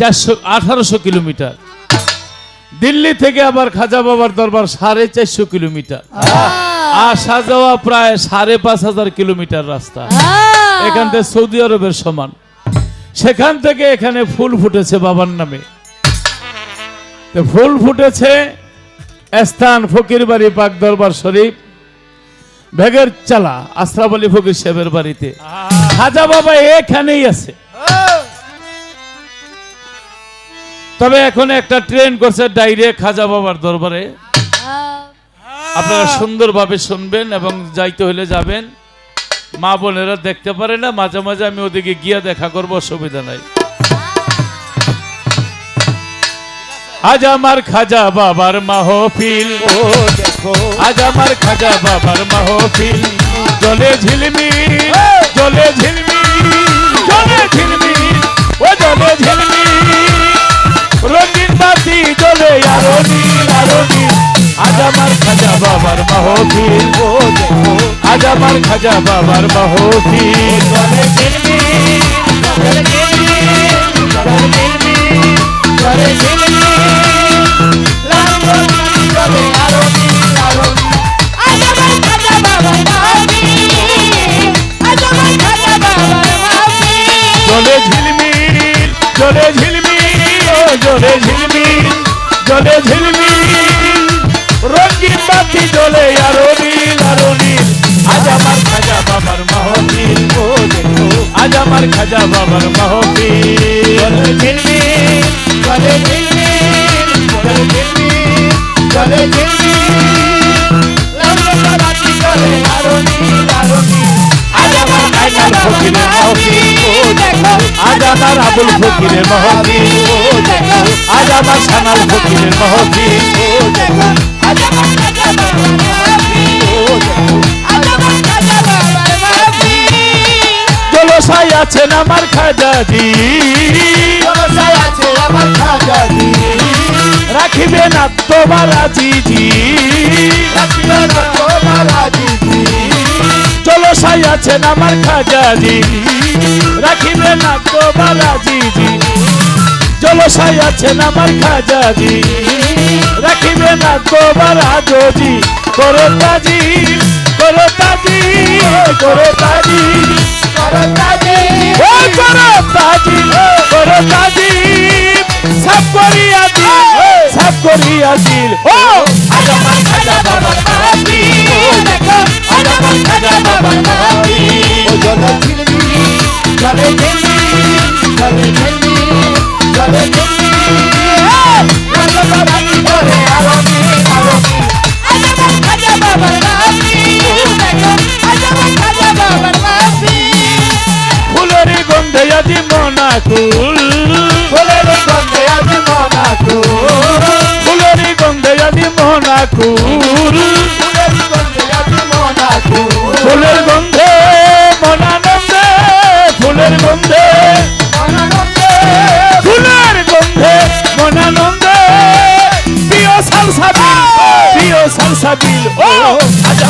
চারশো আঠারোশো কিলোমিটার। দিল্লি থেকে আবার খাজা বাবার দরবার সাড়ে চারশো কিলোমিটার। আসা যাওয়া প্রায় সাড়ে পাঁচ হাজার কিলোমিটার রাস্তা। এখান থেকে সৌদি আরবের সমান। সেখান থেকে এখানে ফুল ফুটেছে বাবার নামে। ফুল ফুটেছে স্থান ফকির বাড়ি পাক দরবার শরীফ ভেগের চালা আশরাফ আলী ফকির সাহেবের বাড়িতে। খাজা বাবা এখানেই আছে। তবে এখন একটা ট্রেন করছে ডাইরেক্ট খাজা বাবার দরবারে। আপনারা সুন্দরভাবে শুনবেন এবং যাইতে হলে যাবেন। মা বোনেরা দেখতে পারে না মাঝে মাঝে আমি ওদিকে গিয়ে দেখা করব অসুবিধা নাই। আজ আমার খাজা বাবার মাহফিল ও দেখো আজ আমার খাজা বাবার মাহফিল। জলে ঝিলমিল জলে ঝিলমিল। মাহফিল আজ আমার খাজা বাবার মাহফিল। জলে ঝিলমিল জলে ঝিলমিল জলে ঝিলমিল জলে ঝিলমিল। বাতি জলে আরও নীল আরও নীল। আজ আমার খাজা বাবার মাহফিল ও দেখো। আজ আমার খাজা বাবার মাহফিল। ঝিলমিল চলে ঝিলমিল চলে ঝিলমিল চলে ঝিলমিল। বাতি চলে আরও নীল আরও নীল। আজ আমার খাজা বাবার মাহফিল ও দেখো। আজ আমার আবুল ফকিরের মাহফিল ও দেখো। আজ আমার সানাল ফকিরের মাহফিল ও দেখো। আছেন আমার খাজাজি? জলসায় আছে আমার খাজাজি। রাখিবে না তোমার আজিজি। রাখিবে না তোমার আজিজি। জলসায় আছেন আমার খাজাজি। রাখিবে না তোমার আজিজি। জলসায় আছেন আমার খাজাজি। রাখিবে না তোমার আজজি। করো তাজি করো তাজি করো তাজি বাবার মাহফিল ফুলের গন্ধে আজি মনাকুল মনাকুল ফুলের গন্ধে মনানন্দে, ফুলের গন্ধে ফুলের গন্ধে মনানন্দে। প্রিয় সালসাবিল প্রিয় সালসাবিল ও। খাজা